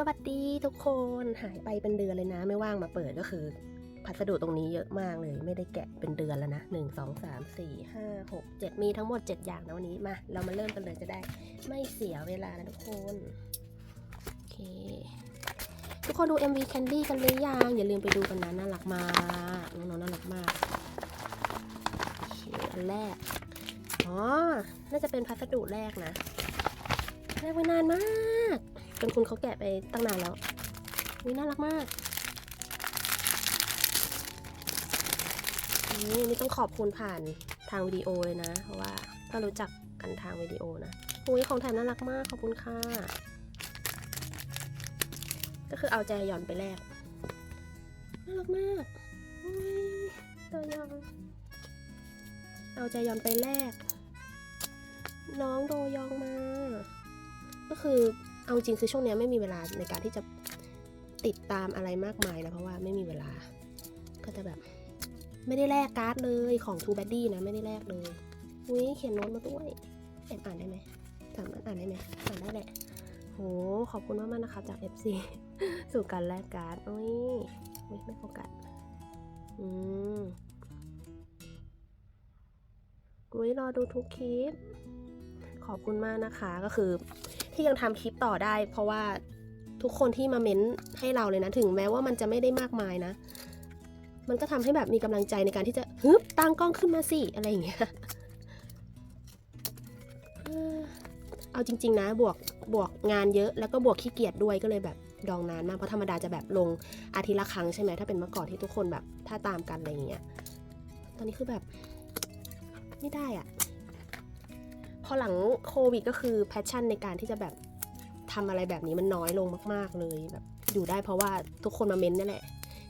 สวัสดีทุกคนหายไปเป็นเดือนเลยนะ ไม่ว่างมาเปิดก็คือ พัสดุตรงนี้เยอะมากเลย ไม่ได้แกะเป็นเดือนแล้วนะหนึ่งสองสามสี่ห้าหกเจ็ดมีทั้งหมด7อย่างนะวันนี้มา เรามาเริ่มกันเลยจะได้ ไม่เสียเวลานะทุกคนโอเค ทุกคนดู MV Candy กันหรือยังอย่าลืมไปดูกันนะน่ารักมากน้องๆน่ารักมากอเคอันแรกอ๋อน่าจะเป็นพัสดุแรกนะแรกไว้นานมาก จนคุณเขาแกะไปตั้งนานแล้ววิน่ารักมากนี่นี่ต้องขอบคุณผ่านทางวิดีโอเลยนะ เพราะว่าก็รู้จักกันทางวิดีโอนะอุ้ยของแถมน่ารักมากขอบคุณค่ะก็คือเอาใจหย่อนไปแลกน่ารักมากอุ้ยตัวยองเอาใจหย่อนไปแลกน้องโดยองมา ก็คือ เอาจริงคือช่วงนี้ไม่มีเวลาในการที่จะติดตามอะไรมากมายแล้วเพราะว่าไม่มีเวลา ก็จะแบบ ไม่ได้แลกการ์ดเลยของ True b a d d y นะไม่ได้แลกเลยอุ้ยเขียนโน้ตมาด้วยแอบอ่านได้ไหมสามารถอ่านได้ไหมอ่านได้แหละโหขอบคุณมากมากนะคะจาก FC สู่การแลกการ์ดอุ้ยอุ้ยไม่โฟกัสอืมอุ้ยรอดูทุกคลิปขอบคุณมากนะคะก็คือ ที่ยังทำคลิปต่อได้ เพราะว่าทุกคนที่มาเม้นให้เราเลยนะ ถึงแม้ว่ามันจะไม่ได้มากมายนะ มันก็ทำให้แบบมีกำลังใจในการที่จะฮึบตั้งกล้องขึ้นมาสิอะไรอย่างเงี้ยเออเอาจริง ๆ นะบวกบวกงานเยอะแล้วก็บวกขี้เกียจด้วยก็เลยแบบดองนานมากเพราะธรรมดาจะแบบลงอาทิตย์ละครั้งใช่ไหมถ้าเป็นเมื่อก่อนที่ทุกคนแบบถ้าตามกันอะไรอย่างเงี้ยตอนนี้คือแบบไม่ได้อะ พอหลังโควิดก็คือแพชชั่นในการที่จะแบบทำอะไรแบบนี้มันน้อยลงมาก ๆ เลยแบบอยู่ได้เพราะว่าทุกคนมาเม้นนี่แหละ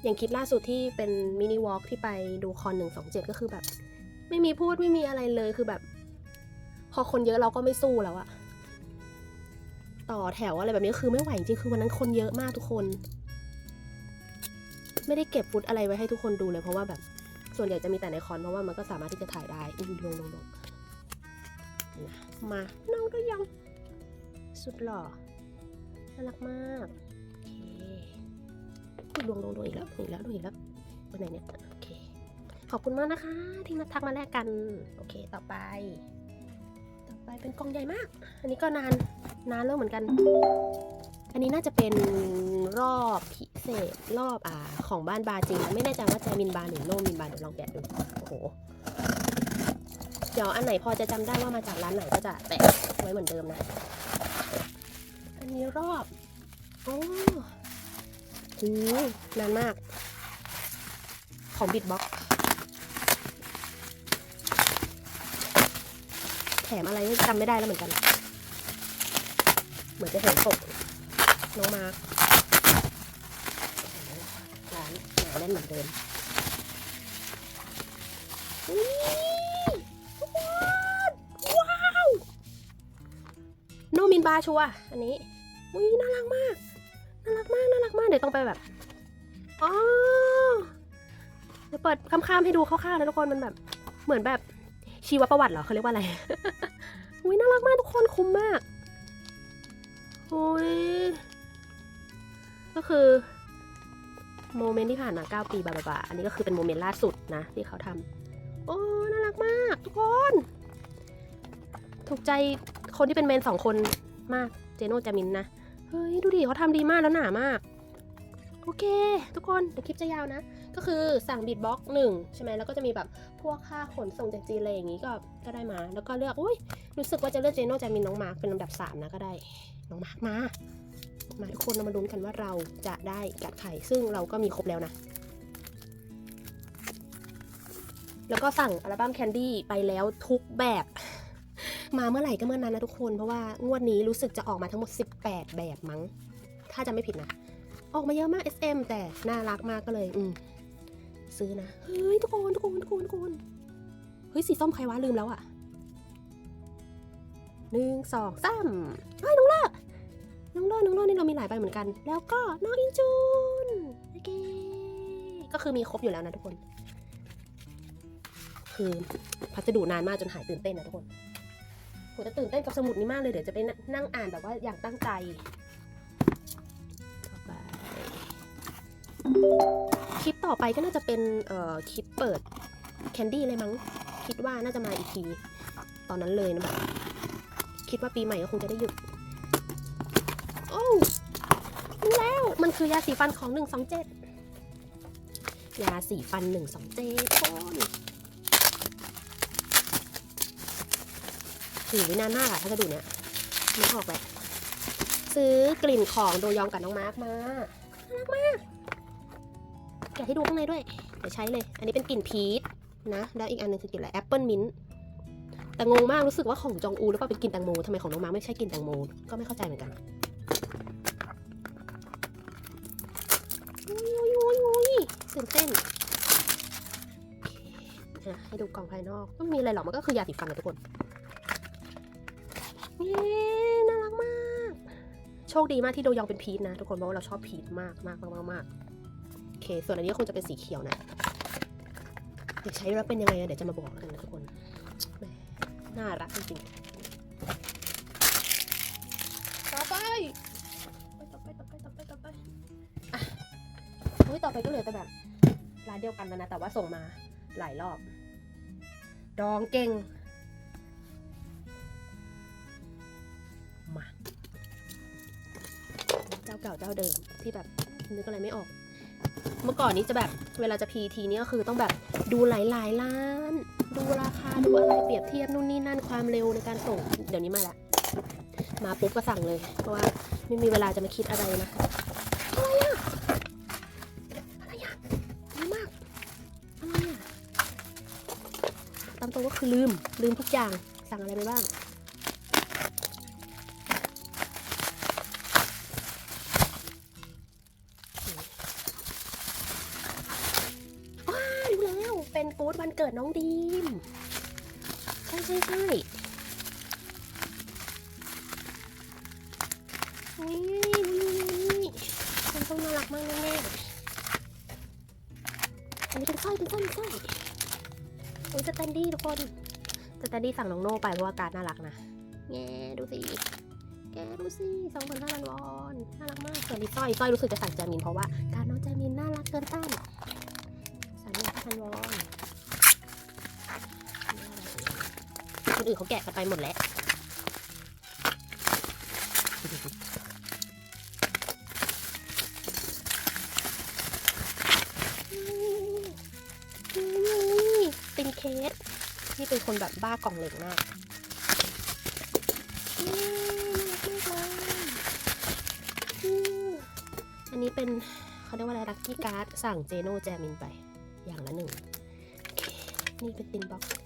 อย่างคลิปล่าสุดที่เป็นมินิวอล์กที่ไปดูคอนหนึ่งสองเจ็ดก็คือแบบ ไม่มีพูดไม่มีอะไรเลยคือแบบ พอคนเยอะเราก็ไม่สู้แล้วอะต่อแถวอะไรแบบนี้คือไม่ไหวจริงคือวันนั้นคนเยอะมากทุกคน ไม่ได้เก็บฟุตอะไรไว้ให้ทุกคนดูเลยเพราะว่าแบบส่วนใหญ่จะมีแต่ในคอนเพราะว่ามันก็สามารถที่จะถ่ายได้อุ้ยลงลงลง มาน้องก็ยัง สุดหล่อน่ารักมากโอเคอุ๊ยลวงลวงลวงอีกแล้วอีกแล้วลวงอีกแล้วไปไหนเนี่ยโอเค ขอบคุณมากนะคะ ที่มาทักมาแลกกัน โอเคต่อไป ต่อไปเป็นกล่องใหญ่มาก อันนี้ก็นานนานแล้วเหมือนกัน อันนี้น่าจะเป็นรอบพิเศษรอบอ่าของบ้านบาจริง ไม่แน่ใจว่าจะมินบาหรือโนมินบาเดี๋ยวลองแกะดูโอ้โห ดี๋ยวอันไหนพอจะจำได้ว่ามาจากร้านไหนก็จะแปะไว้เหมือนเดิมนะ อันนี้รอบ โอ้โอ้ยนานมาก ของบิดบ็อกแถมอะไรจำไม่ได้แล้วเหมือนกัน เหมือนจะเห็นปกน้องมาร์คร้านหนาแน่นเหมือนเดิม บาชัวอันนี้อุ้ยน่ารักมาก น่ารักมาก น่ารักมาก เดี๋ยวต้องไปแบบ อ๋อ เดี๋ยวเปิดคำๆให้ดูคร่าวๆนะทุกคน มันแบบ เหมือนแบบชีวประวัติเหรอเขาเรียกว่าอะไร อุ้ยน่ารักมากทุกคน คุ้มมากอุ้ย ก็คือโมเมนต์ที่ผ่านมา 9 ปีบาบาบาอันนี้ก็คือเป็นโมเมนต์ล่าสุดนะ ที่เขาทำโอ้ น่ารักมาก ทุกคน ถูกใจคนที่เป็นเมนสองคน มาก เจโน่จามินนะ เฮ้ย ดูดิเขาทำดีมากแล้วหนามาก โอเค ทุกคน เดี๋ยวคลิปจะยาวนะ ก็คือสั่งบิดบ็อกหนึ่งใช่ไหมแล้วก็จะมีแบบพวกค่าขนส่งจากจีนอะไรอย่างงี้ก็ก็ได้มา แล้วก็เลือกอุ้ยรู้สึกว่าจะเลือกเจโน่จามินน้องมาร์คเป็นลำดับ 3 นะก็ได้ น้องมาร์คมา มาทุกคนเรามาลุ้นกันว่าเราจะได้กัดไข่ ซึ่งเราก็มีครบแล้วนะแล้วก็สั่งอัลบั้มแคนดี้ไปแล้วทุกแบบ มาเมื่อไหร่ก็เมื่อนั้นนะทุกคนเพราะว่างวดนี้รู้สึกจะออกมาทั้งหมด 18 แบบมั้ง ถ้าจะไม่ผิดนะ ออกมาเยอะมาก SM แต่น่ารักมากก็เลย อืมซื้อนะ เฮ้ยทุกคนทุกคนทุกคนทุกคน เฮ้ยสีส้มใครวะลืมแล้วอะหนึ่งสองสามเฮ้ยน้องเลิศน้องเลิศน้องเลิศนี่เรามีหลายใบเหมือนกัน แล้วก็น้องอินจูนโอเคก็คือมีครบอยู่แล้วนะทุกคน คือพัสดุนานมากจนหายตื่นเต้นนะทุกคน ผมจะตื่นเต้นกับสมุดนี้มากเลยเดี๋ยวจะไปนั่งอ่านแบบว่าอย่างตั้งใจไปคลิปต่อไปก็น่าจะเป็นเอ่อคลิปเปิดแคนดี้เลยมั้งคิดว่าน่าจะมาอีกทีตอนนั้นเลยนะแบบคิดว่าปีใหม่ก็คงจะได้หยุดโอ้รู้แล้วมันคือยาสีฟันของ 127 ยาสีฟัน 127คน หูยนานมากอะถ้าจะดูเนี่ยนึกออกแหละซื้อกลิ่นของโดยองกับน้องมาร์กมาน่ารักมากแกะให้ดูข้างในด้วย เดี๋ยวใช้เลย อันนี้เป็นกลิ่นพีชนะ แล้วอีกอันหนึงคือกลิ่นอะไรแอปเปิลมิ้นท์แต่งงมากรู้สึกว่าของจองอูหรือเปล่าเป็นกลิ่นแตงโมทำไมของน้องมาร์คไม่ใช่กลิ่นแตงโมก็ไม่เข้าใจเหมือนกันอุ้ยอุ้ยอุ้ยตื่นเต้นโอเคอะให้ดูกล่องภายนอกไม่มีอะไรหรอมันก็คือยาสีฟันนะทุกคน เย้น่ารักมาก โชคดีมากที่โดยองเป็นพีชนะ ทุกคนเพราะว่าเราชอบพีชมากมากมากมากมากโอเค ส่วนอันนี้ก็คงจะเป็นสีเขียวนะเดี๋ยวใช้แล้วเป็นยังไงเดี๋ยวจะมาบอกกันนะทุกคนน่ารักจริงๆต่อไปต่อไปต่อไปต่อไปต่อไปอะเฮ้ยต่อไปก็เหลือแต่แบบร้านเดียวกันแล้วนะ แต่ว่าส่งมาหลายรอบ ดองเก่ง ก่าเจ้าเดิมที่แบบนึกอะไรไม่ออก เมื่อก่อนนี้จะแบบเวลาจะพีทีนี่ก็คือต้องแบบดูหลายๆร้าน ดูราคาดูอะไรเปรียบเทียบนู่นนี่นั่นความเร็วในการส่งเดี๋ยวนี้มาละ มาปุ๊บก็สั่งเลย เพราะว่าไม่มีเวลาจะมาคิดอะไรนะอะไรอะอะไรอะเยอะมากอะไรอะตามตรงก็คือลืมลืมทุกอย่างสั่งอะไรไปบ้าง ดวันเกิดน้องดีม ใช่ใช่ใช่นี่นี่มันต้องน่ารักมากแน่ๆอันนี้เป็นสร้อยเป็นสร้อยเป็นสร้อยโอ้ยสแตนดี้ทุกคนสแตนดี้สั่งน้องโน่ไปเพราะว่าการน่ารักนะแง่ดูสิแกดูสิสองพันห้าพันวอนน่ารักมากส่วนนี้สร้อยสร้อยรู้สึกจะสั่งแจมินเพราะว่าการน้องแจมินน่ารักเกินต้านสามพันห้าพันวอน อื่นเขาแกะกันไปหมดแล้ว นี่เป็นเคสนี่เป็นคนแบบบ้ากล่องเหล็กมากนี่น่ารักมากอันนี้เป็นเขาเรียกว่าอะไรลักกี้การ์ดสั่งเจโนแจมินไปอย่างละหนึ่ง นี่เป็นตินบ็อกซ์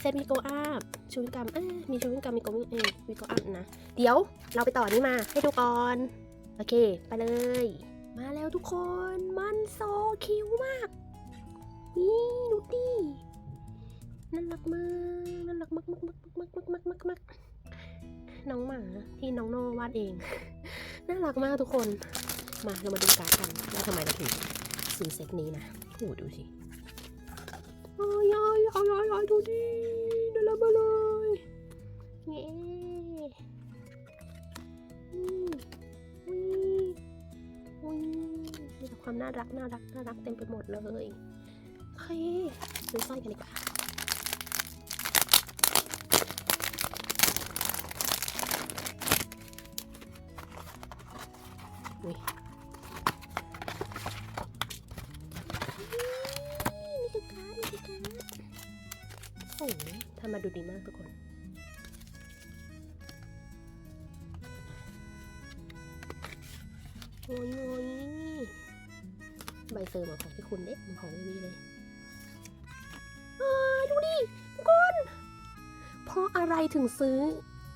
เซตมีโกอัพชูวิกรรมมีชูวิกรรมมีโกเอมีโกอัพนะ เดี๋ยวเราไปต่อนี้มาให้ดูก่อน โอเค ไปเลย มาแล้วทุกคนมันโซคิวมาก นี่ดูดิน่ารักมากน่ารักมากมากมากมากมากมากมากน้องหมาที่น้องโนวาดเอง น่ารักมากทุกคน มาเรามาดูการ์ดกันว่าทำไมเราถึงซื้อเซตนี้นะโอ้ดูสิโอ้ยอ้ยอ้ยอ้ยดูดิ น่ารักมาเลยเย้อืมอุ้ยอุ้ยมีแต่ความน่ารักน่ารักน่ารักเต็มไปหมดเลยโอเคซื้อสร้อยกันดีกว่าอุ้ย ดูดีมากทุกคนโอ้ยโอ้ยใบเซอร์เหมือนของพี่คุณเด็กมันของไม่มีเลยดูดิ ทุกคน เพราะอะไรถึงซื้อ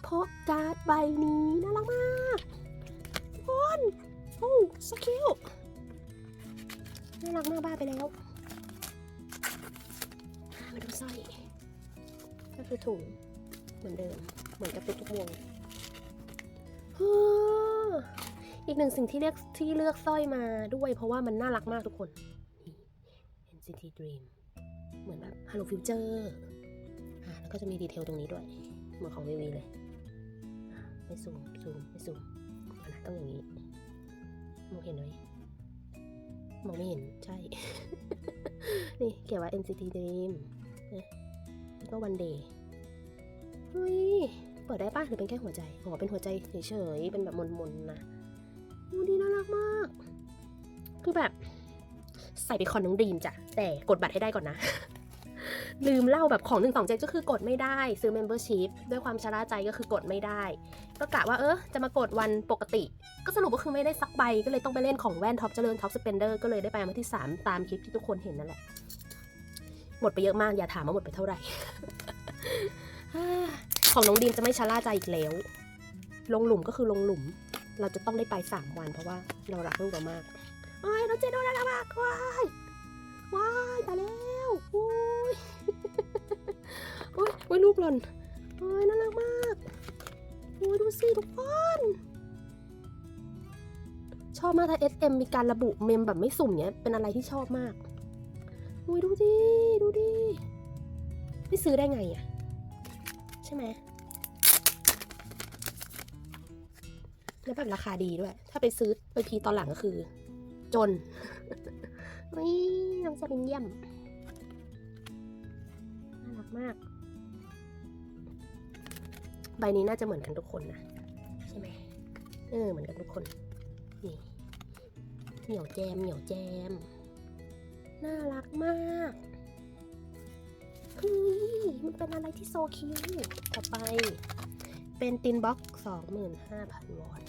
เพราะการ์ดใบนี้น่ารักมาก ทุกคน โอ้สคิวน่ารักมากบ้าไปแล้ว มาดูสร้อย คือถุงเหมือนเดิม เหมือนกับทุกๆวงอีกหนึ่งสิ่งที่เลือกที่เลือกสร้อยมาด้วย เพราะว่ามันน่ารักมากทุกคน NCT Dream เหมือนแบบ Hello Future อะแล้วก็จะมีดีเทลตรงนี้ด้วย เหมือนของวีเลยไม่ซูมซูมไม่ซูมนะต้องอย่างนี้มองเห็นไหมมองไม่เห็นใช่ นี่เขียนว่า NCT Dream นะแล้วก็ One Day เฮ้ย เปิดได้ป่ะหรือเป็นแค่หัวใจ อ๋อ เป็นหัวใจเฉยๆ เป็นแบบมนๆนะดูดีน่ารักมาก คือแบบ ใส่ไปคอนน้องดีมจ้ะ แต่กดบัตรให้ได้ก่อนนะ ลืมเล่าแบบของหนึ่งสองเจ็ดก็คือกดไม่ได้ ซื้อ Membership ด้วยความชะล่าใจก็คือกดไม่ได้ ก็กะว่าเออจะมากดวันปกติ ก็สรุปก็คือไม่ได้สักใบ ก็เลยต้องไปเล่นของแว่นท็อปเจริญท็อปสเปนเดอร์ก็เลยได้ไปมาที่ 3 ตามคลิปที่ทุกคนเห็นนั่นแหละ หมดไปเยอะมากอย่าถามว่าหมดไปเท่าไหร่ ของน้องดีมจะไม่ชะล่าใจอีกแล้ว ลงหลุมก็คือลงหลุม เราจะต้องได้ไปสามวันเพราะว่าเรารักลูกเรามากโอ้ยน้องเจโดน่ารักมากว้ายว้ายตายแล้วโอ้ยโอ้ยโอ้ยลูกหล่นโอ้ยน่ารักมากโอ้ยดูสิทุกคนชอบมากถ้า SM มีการระบุเมมแบบไม่สุ่มเนี้ยเป็นอะไรที่ชอบมากโอ้ยดูดิ ดูดิ ไม่ซื้อได้ไงอะ ใช่ไหมแล้วแบบราคาดีด้วย ถ้าไปซื้อไปพีตอนหลังก็คือ จนวิน้องจะเป็นเยี่ยม น่ารักมาก ใบนี้น่าจะเหมือนกันทุกคนนะ ใช่ไหมเออเหมือนกันทุกคน นี่เหนียวแจมเหนียวแจม น่ารักมาก ฮ้ยมันเป็นอะไรที่โซคิวต่อไป เป็นตินบ็อกสองหมื่นห้าพันวอน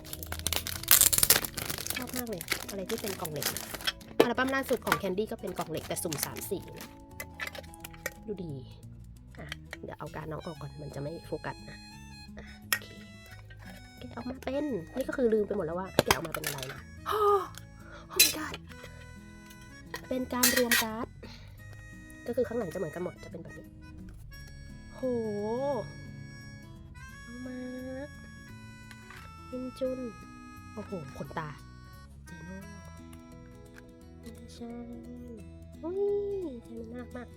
ชอบมากเลย อะไรที่เป็นกล่องเหล็กอัลบั้มล่าสุดของแคนดี้ก็เป็นกล่องเหล็กแต่สุ่มสามสีนะดูดีอะเดี๋ยวเอาการน้องออกก่อนมันจะไม่โฟกัสนะเคแกะออกมาเป็น นี่ก็คือลืมไปหมดแล้วว่าแกะออกมาเป็นอะไรนะโอ้โห my god เป็นการรวมการ์ด ก็คือข้างหลังจะเหมือนกันหมดจะเป็นแบบนี้ โหน้องมาร์คอินจุน โอ้โหขนตาเจโน่ไม่ใช่อุ้ยเจโน่น่ารักมาก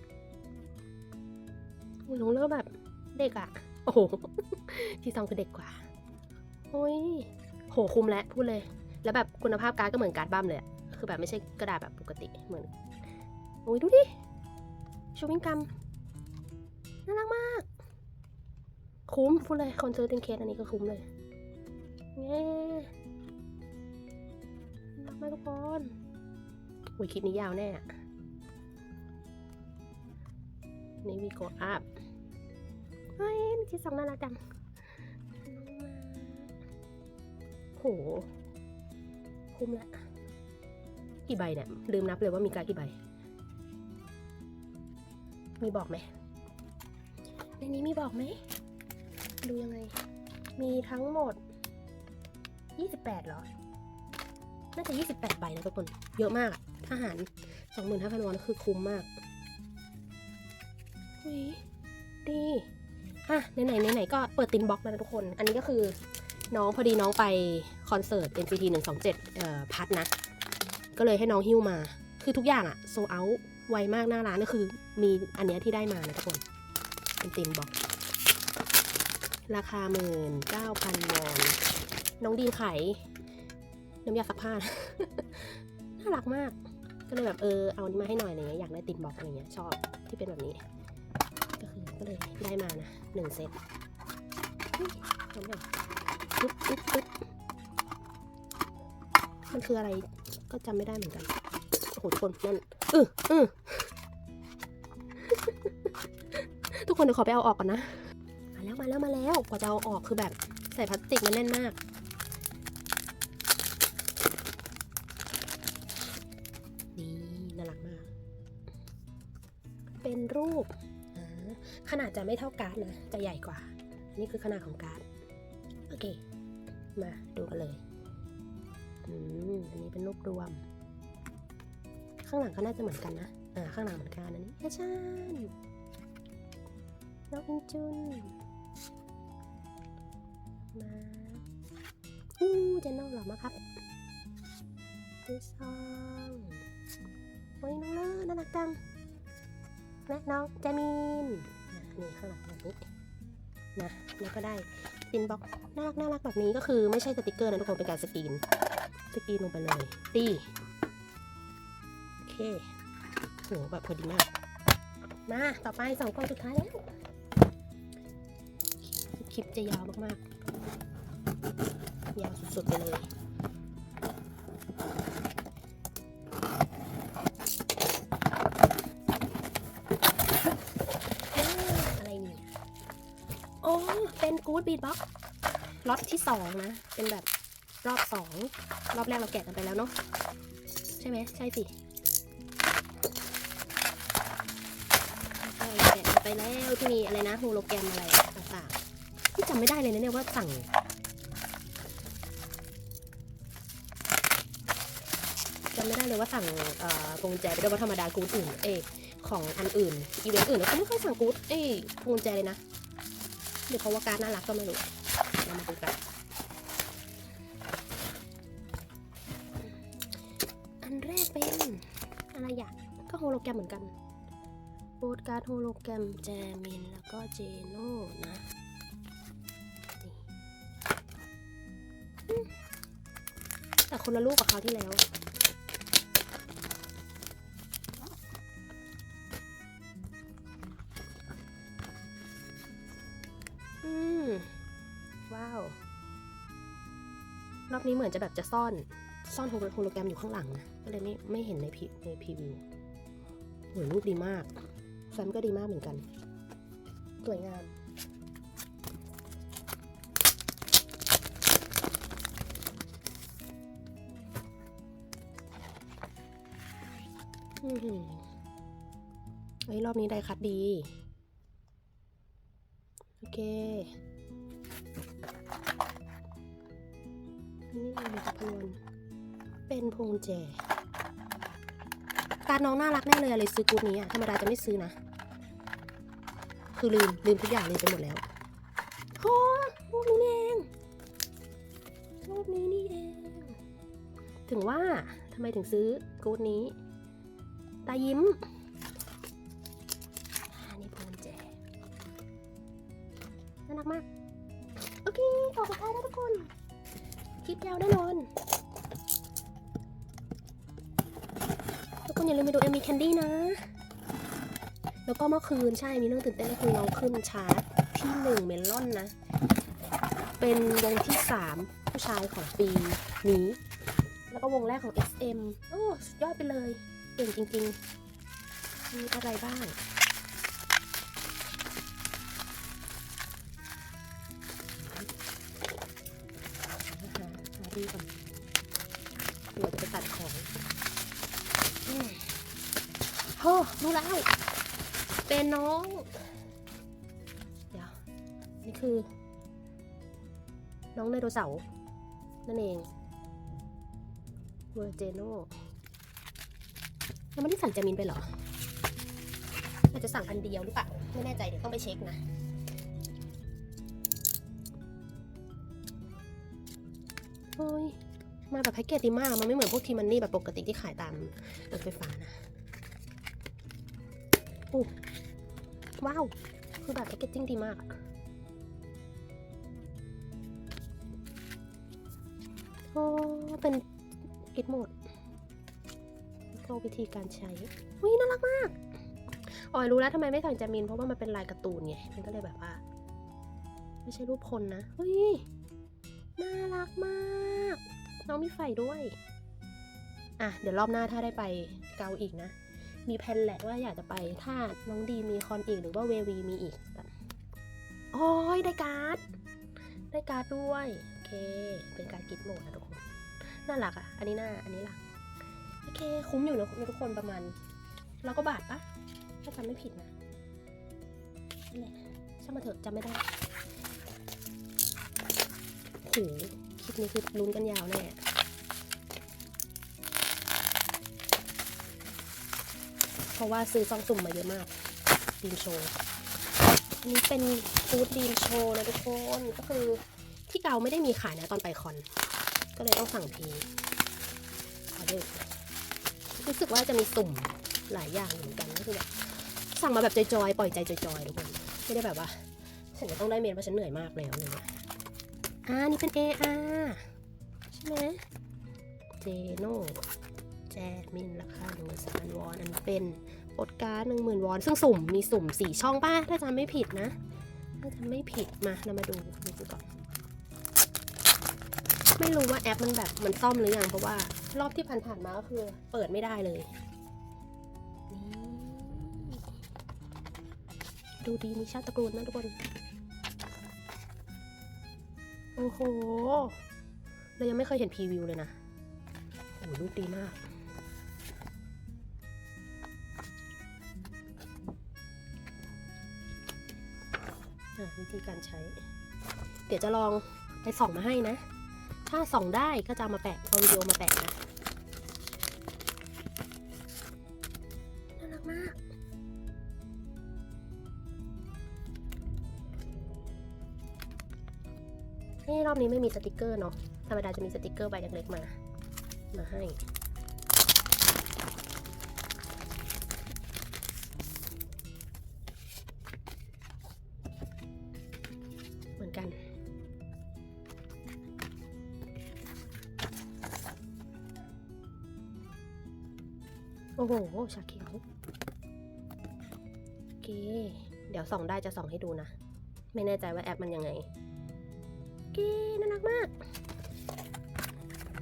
อุ้ยน้องเริ่มแบบเด็กอะโอ้โหที่ซองคือเด็กกว่าโอ้ยโหคุ้มแล้วพูดเลย แล้วแบบคุณภาพการ์ดก็เหมือนการ์ดบั้มเลยคือแบบไม่ใช่กระดาษแบบปกติเหมือนโอ้ยดูดิ ชูวิงกัมน่ารักมาก คุ้มพูดเลยคนซื้อติงเคสอันนี้ก็คุ้มเลยเย้น่ารักมากทุกคนอุ้ยคลิปนี้ยาวแน่อะนี่วีโกอัพเฮ้ยมีที่สองน่ารักจังโห คุ้มละ กี่ใบเนี่ย ลืมนับเลยว่ามีการกี่ใบ มีบอกไหมในนี้มีบอกไหม ดูยังไง มีทั้งหมด 28หรอ น่าจะ 28 ใบนะทุกคน เยอะมากทหาร 25,000วอนคือคุ้มมากหุยดีอะไหนๆไหนๆก็เปิดตินบ็อกซ์แล้วนะทุกคน อันนี้ก็คือน้องพอดีน้องไปคอนเสิร์ต NCT 127เอ่อพัดนะ ก็เลยให้น้องหิ้วมา คือทุกอย่างอะโซเอา ไวมากหน้าร้านก็คือ มีอันเนี้ยที่ได้มานะทุกคน เป็นตินบ็อก ราคาหมื่นเก้าพันวอน น้องดีนขายน้ำยาซักผ้า น่ารักมาก ก็เลยแบบเออเอานี้มาให้หน่อยอะไรเงี้ยอยากได้ตินบ็อกอะไรเงี้ยชอบที่เป็นแบบนี้ ก็คือก็เลยได้มานะหนึ่งเซตเฮ้ำไมปึ๊บปึ๊บปึ๊บมันคืออะไรก็จำไม่ได้เหมือนกัน โอ้โหทุกคนนั่นเออเออทุกคนเดี๋ยวขอไปเอาออกก่อนนะมาแล้วมาแล้วมาแล้วกว่าจะเอาออกคือแบบใส่พลาสติกมันแน่นมากนี่น่ารักมาก เป็นรูปขนาดจะไม่เท่าการ์ดนะจะใหญ่กว่าอันนี้คือขนาดของการ์ดโอเค มาดูกันเลย อืม อันนี้เป็นรูปรวม ข้างหลังก็น่าจะเหมือนกันนะ อ่า ข้างหลังเหมือนกันอันนี้อาชานน้องอินจุน มาอู้เจนน้องหล่อมากครับดูซองโอ้ยน้องเลิศน่ารักจังและน้องแจมินนี่ข้างหลังแบบนี้นะแล้วก็ได้ตินบ็อกน่ารักน่ารักแบบนี้ก็คือไม่ใช่สติกเกอร์นะทุกคนเป็นการสกรีนสกรีนลงไปเลยตี โอเคโหแบบพอดีมาก มา ต่อไปสองกล่องสุดท้ายแล้ว คลิปจะยาวมากๆ ยาวสุดๆไปเลยอะไรเนี่ โอ้ เป็นกู๊ดบีทบ็อกล็อตที่สองนะ เป็นแบบรอบสอง รอบแรกเราแกะกันไปแล้วเนาะ ใช่ไหม ใช่สิ แกะกันไปแล้วที่มีอะไรนะโฮโลแกรมอะไรต่างๆที่จำไม่ได้เลยนะเนี่ยว่าสั่งจำไม่ได้เลยว่าสั่งพวงกุญแจไปด้วยว่าธรรมดากูดอื่นเอยของอันอื่นอีเวนต์อื่นเราก็ไม่ค่อยสั่งกูดเอ้พวงกุญแจเลยนะหรือเพราะว่าการน่ารักก็ไม่รู้เรามาดูกันอันแรกเป็นอะไรอย่างก็โฮโลแกรมเหมือนกัน โบดการ์ดโฮโลแกรมแจมิน แล้วก็เจโน่นะแต่คนละลูกกับคราที่แล้ว อืม ว้าว รอบนี้เหมือนจะแบบจะซ่อน ซ่อนโฮโลแกรมอยู่ข้างหลังนะ ก็เลยไม่ไม่เห็นในพีในพีวิวโหรูปดีมาก แฟ้มก็ดีมากเหมือนกัน สวยงาม อือหือเฮ้ยรอบนี้ได้คัดดี โอเค นี่อะไรกับพวนเป็นพวงแจ การน้องน่ารักแน่เลยอะเลยซื้อกรุ๊ปนี้อะธรรมดาจะไม่ซื้อนะ คือลืมลืมทุกอย่างลืมไปหมดแล้วโอ้รูปนี้เองรูปนี้นี่เอง ถึงว่าทำไมถึงซื้อกรุ๊ปนี้ ตายิ้ม ลืมไปดู MV Candy นะ แล้วก็เมื่อคืนใช่มีเรื่องตื่นเต้นก็คือน้องขึ้นชาร์ตที่หนึ่งเมลอนนะ เป็นวงที่สามผู้ชายของปีนี้ แล้วก็วงแรกของ SM โอ้สุดยอดไปเลยเก่งจริง ๆ มีอะไรบ้างดีก่อน โอ้รู้แล้ว เป็นน้อง เดี๋ยว นี่คือ น้องไดโนเสาร์นั่นเองเวอร์เจโนยังไม่ได้สั่งจามินไปเหรอ อาจจะสั่งอันเดียวหรือเปล่า ไม่แน่ใจเดี๋ยวต้องไปเช็คนะเฮ้ยมาแบบแพ็กเกจดีมาก มันไม่เหมือนพวกทีมันนี่แบบปกติที่ขายตามรถไฟฟ้านะ อู้ว้าว คือแบบแพ็กเกจจิ้งดีมากโอ้เป็นกิดโหมดแล้วก็วิธีการใช้วิน่ารักมากอ๋อรู้แล้วทำไมไม่ใส่จามิน เพราะว่ามันเป็นลายการ์ตูนไง มันก็เลยแบบว่า ไม่ใช่รูปคนนะเฮ้ย น่ารักมาก น้องมีไฟด้วย อะ เดี๋ยวรอบหน้าถ้าได้ไปเกาอีกนะ มีแพลนแหละว่าอยากจะไปถ้าน้องดีมีคอนอีกหรือว่าเววีมีอีกแบบโอ้ยได้การ์ด ได้การ์ดด้วย โอเค เป็นการดกิฟต์โหมดนะทุกคน น่ารักอะ อันนี้หน้าอันนี้หลังโอเค คุ้มอยู่นะทุกคนประมาณเราก็บาทปะถ้าจำไม่ผิดนะนั่นแหละช่างมาเถอะจำไม่ได้โอ้โหคลิปนี้คือลุ้นกันยาวแน่ เพราะว่าซื้อซองสุ่มมาเยอะมากดีมโชว์อันนี้เป็นฟูดดีมโชว์นะทุกคนก็คือที่เกาไม่ได้มีขายนะตอนไปคอน ก็เลยต้องสั่งพีออเดอร์รู้สึกว่าจะมีสุ่มหลายอย่างเหมือนกันก็คือแบบสั่งมาแบบจอยๆปล่อยใจจอยๆทุกคนไม่ได้แบบว่าฉันจะต้องได้เมนเพราะฉันเหนื่อยมากแล้วเงี้ยอ่านี่เป็น AR ใช่ไหมเจโน่แจมินราคาหนึ่งหมื่นสามพันวอนอันเป็น โปดการ์ดหนึ่งหมื่นวอน ซึ่งสุ่มมีสุ่มสี่ช่องป้าถ้าจำไม่ผิดนะ ถ้าจำไม่ผิดมาเรามาดูดูก่อน ไม่รู้ว่าแอปมันแบบมันซ่อมหรือยังเพราะว่า รอบที่ผ่านๆมาก็คือเปิดไม่ได้เลย ดูดีมีชาติตระกูลนะทุกคน โอ้โห เรายังไม่เคยเห็นพรีวิวเลยนะ โอ้โหรูปดีมาก ธีการใช้ เดี๋ยวจะลองไปส่องมาให้นะ ถ้าส่องได้ก็จะมาแปะเอาวิดีโอมาแปะนะน่ารักมากนี่รอบนี้ไม่มีสติกเกอร์เนาะธรรมดาจะมีสติกเกอร์ใบเล็กๆมา มาให้ กัน โอ้โหชาเขียวโอเค เดี๋ยวส่องได้จะส่องให้ดูนะ ไม่แน่ใจว่าแอปมันยังไงโอเคน่ารักมาก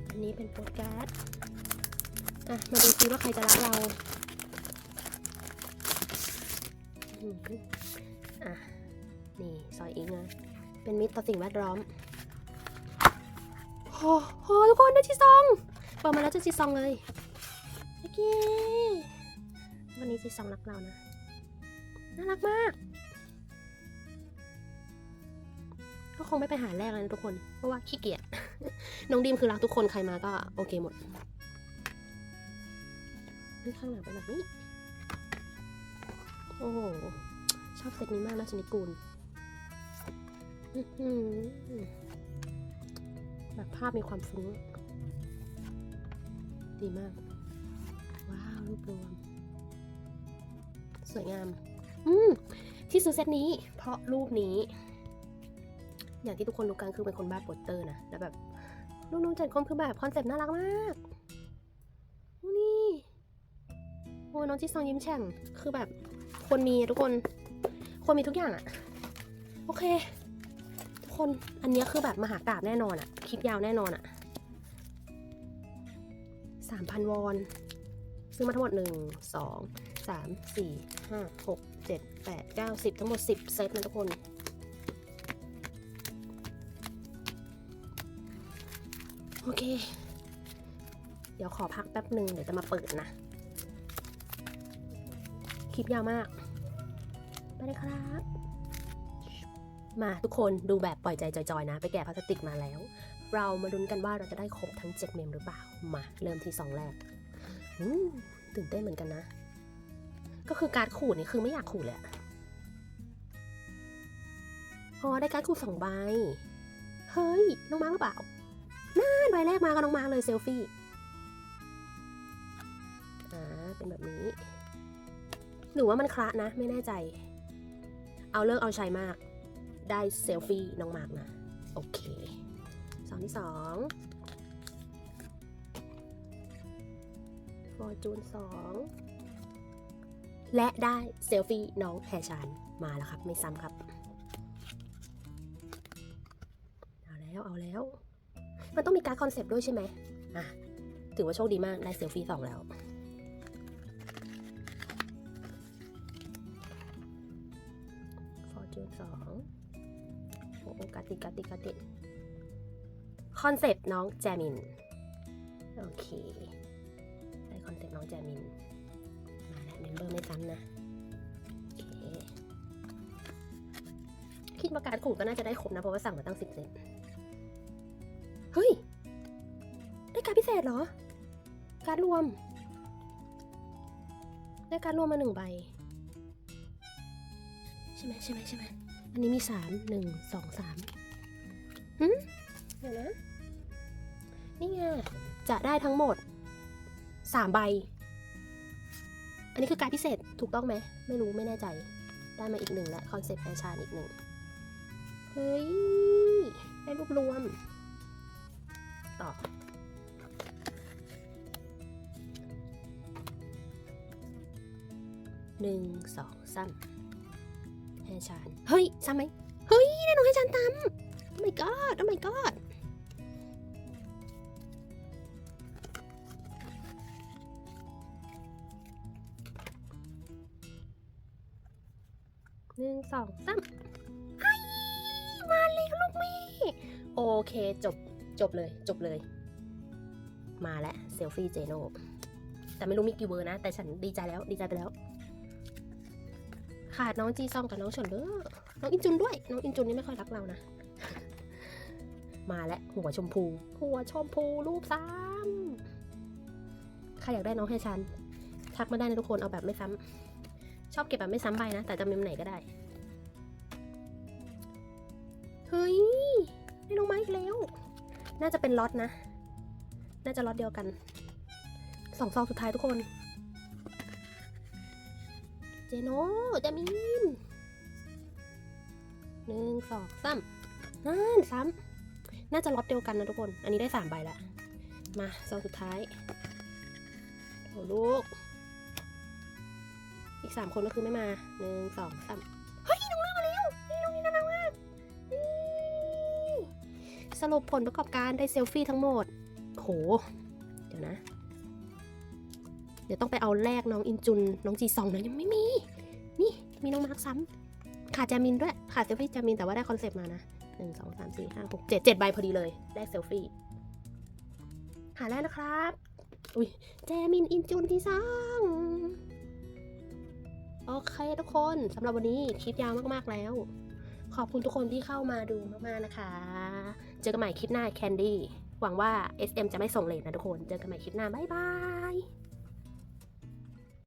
อันนี้เป็นโปสการ์ดอะ มาดูซิว่าใครจะรักเราอืมอะ นี่ซอยอิงนะ เป็นมิตรต่อสิ่งแวดล้อมโอ้โหทุกคนได้ชีซองเปิดมาแล้วจะชีซองเลยโอเควันนี้ชีซองรักเรานะ น่ารักมาก ก็คงไม่ไปหาแรกแล้วนะทุกคน เพราะว่าขี้เกียจ น้องดีมคือรักทุกคนใครมาก็โอเคหมดข้างหลังเป็นแบบนี้ โอ้โห ชอบเซตนี้มากนะชนิกูล แบบภาพมีความฟุ้งดีมาก ว้าวรูปรวม สวยงาม อืมที่ซื้อเซตนี้ เพราะรูปนี้ อย่างที่ทุกคนรู้กันคือเป็นคนบ้าโปสเตอร์นะแล้วแบบลูกน้องจัดคอมคือแบบคอนเซ็ปต์น่ารักมากนี่โอ้น้องจีซองยิ้มแฉ่งคือแบบควรมีอะทุกคนควรมีทุกอย่างอะโอเค คน อันนี้คือแบบมหากราบแน่นอนอะคลิปยาวแน่นอนอะสามพันวอน ซื้อมาทั้งหมดหนึ่งสองสามสี่ห้าหกเจ็ดแปดเก้าสิบทั้งหมดสิบเซตนะทุกคนโอเค เดี๋ยวขอพักแป๊บหนึ่งเดี๋ยวจะมาเปิดนะ คลิปยาวมาก ไปเลยครับ มาทุกคนดูแบบปล่อยใจจอยๆนะ ไปแกะพลาสติกมาแล้ว เรามาลุ้นกันว่าเราจะได้ครบทั้ง 7 เมมหรือเปล่า มาเริ่มที่ซองแรกตื่นเต้นเหมือนกันนะ ก็คือการขูดนี่คือไม่อยากขูดเลยอะอ๋อได้การขูดสองใบ เฮ้ย น้องมาร์คหรือเปล่าน่าใบแรกมากับน้องมาร์คเลยเซลฟี่อ่าเป็นแบบนี้ หรือว่ามันคละนะ ไม่แน่ใจ เอาเลิกเอาชัยมาก ได้เซลฟี่น้องมากนะ โอเคสองที่สองฟอร์จูนสองและได้เซลฟี่น้องแฮชานมาแล้วครับ ไม่ซ้ำครับ เอาแล้วเอาแล้ว มันต้องมีการคอนเซปต์ด้วยใช่ไหมอะ ถือว่าโชคดีมาก ได้เซลฟี่สองแล้ว อนเซปต์น้องแจมิน โอเค ได้คอนเซปต์น้องแจมิน มาแล้วเมมเบอร์ไม่ซ้ำนะ โอเค คิดว่าการขู่ก็น่าจะได้ครบนะ เพราะว่าสั่งมาตั้งสิบเซตเฮ้ย ได้การพิเศษเหรอ การรวม ได้การรวมมาหนึ่งใบ ใช่ไหมใช่ไหมใช่ไหมอันนี้มีสามหนึ่งสองสามหืมเดี๋ยวนะ นี่ไงจะได้ทั้งหมด 3 ใบ อันนี้คือการพิเศษถูกต้องไหม ไม่รู้ไม่แน่ใจ ได้มาอีกหนึ่งและคอนเซปต์แฟชานอีกหนึ่ง เฮ้ย ได้รูปรวม ต่อ หนึ่งสองสามแฮชาน เฮ้ยซ้ำไหม เฮ้ย ได้หนูองแฮชานตามอ้ my god oh my god นึ่งสองสามไอมาเลยลูกแม่ โอเคจบจบเลยจบเลย มาแล้วเซลฟี่เจโนแต่ไม่รู้มีกี่เวอร์นะ แต่ฉันดีใจแล้วดีใจไปแล้วขาดน้องจีซองกับน้องเฉินเด้อน้องอินจุนด้วย น้องอินจุนนี่ไม่ค่อยรักเรานะ มาแล้วหัวชมพู หัวชมพูรูปซ้ำใครอยากได้น้องให้ฉัน ทักมาได้นะทุกคนเอาแบบไม่ซ้ำ ชอบเก็บแบบไม่ซ้ำใบนะ แต่จะเมมไหนก็ได้ เฮ้ยได้ลงไมาอีกแล้ว น่าจะเป็นล็อตนะ น่าจะล็อตเดียวกัน สองซองสุดท้ายทุกคน เจโนจามินหนึ่งสองสามนั่นซ้ำน่าจะล็อตเดียวกันนะทุกคน อันนี้ได้สามใบละ มาซองสุดท้ายโอ้ลูก อีกสามคนก็คือไม่มาหนึ่งสองสามเฮ้ยน้องเลือกมาแล้วนี่น้องนี่น่ารักมากสรุปผลประกอบการได้เซลฟี่ทั้งหมดโห เดี๋ยวนะ เดี๋ยวต้องไปเอาแลกน้องอินจุน น้องจีซองนะยังไม่มี นี่มีน้องมาร์คซ้ำขาดจามินด้วยขาดเซลฟี่จามินแต่ว่าได้คอนเซปต์มานะหนึ่งสองสามสี่ห้าหกเจ็ดเจ็ดใบพอดีเลยได้เซลฟี่ หาแล้วนะครับ อุ้ยแจมินอินจุนจีซอง โอเคทุกคนสำหรับวันนี้คลิปยาวมากๆแล้ว ขอบคุณทุกคนที่เข้ามาดูมากๆนะคะ เจอกันใหม่คลิปหน้าแคนดี้หวังว่า SM จะไม่ส่งเลทนะทุกคน เจอกันใหม่คลิปหน้า บ๊ายบาย